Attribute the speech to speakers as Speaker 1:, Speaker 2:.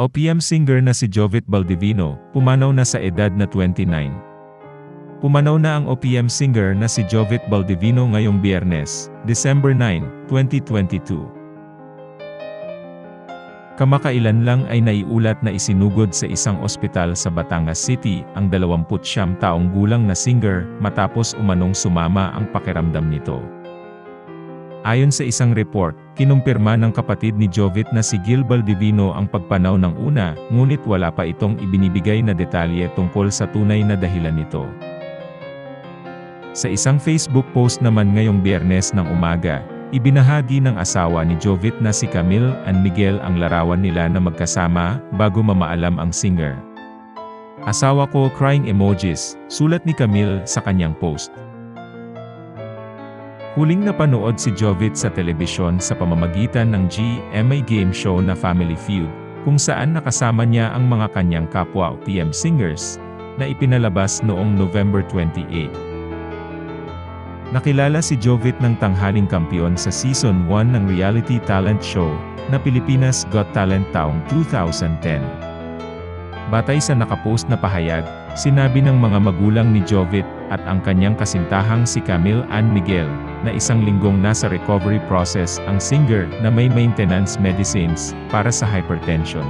Speaker 1: OPM singer na si Jovit Baldivino, pumanaw na sa edad na 29. Pumanaw na ang OPM singer na si Jovit Baldivino ngayong biyernes, December 9, 2022. Kamakailan lang ay naiulat na isinugod sa isang ospital sa Batangas City ang 29 taong gulang na singer matapos umanong sumama ang pakiramdam nito. Ayon sa isang report, kinumpirma ng kapatid ni Jovit na si Gil Baldivino ang pagpanaw ng una, ngunit wala pa itong ibinibigay na detalye tungkol sa tunay na dahilan nito. Sa isang Facebook post naman ngayong biyernes ng umaga, ibinahagi ng asawa ni Jovit na si Camille and Miguel ang larawan nila na magkasama bago mamaalam ang singer. Asawa ko crying emojis, sulat ni Camille sa kanyang post. Huling napanood si Jovit sa telebisyon sa pamamagitan ng GMA game show na Family Feud, kung saan nakasama niya ang mga kanyang kapwa PM singers, na ipinalabas noong November 28. Nakilala si Jovit ng tanghaling kampiyon sa Season 1 ng reality talent show, na Pilipinas Got Talent taong 2010. Batay sa nakapost na pahayag, sinabi ng mga magulang ni Jovit at ang kanyang kasintahang si Camille Ann Miguel, na isang linggong nasa recovery process ang singer na may maintenance medicines para sa hypertension.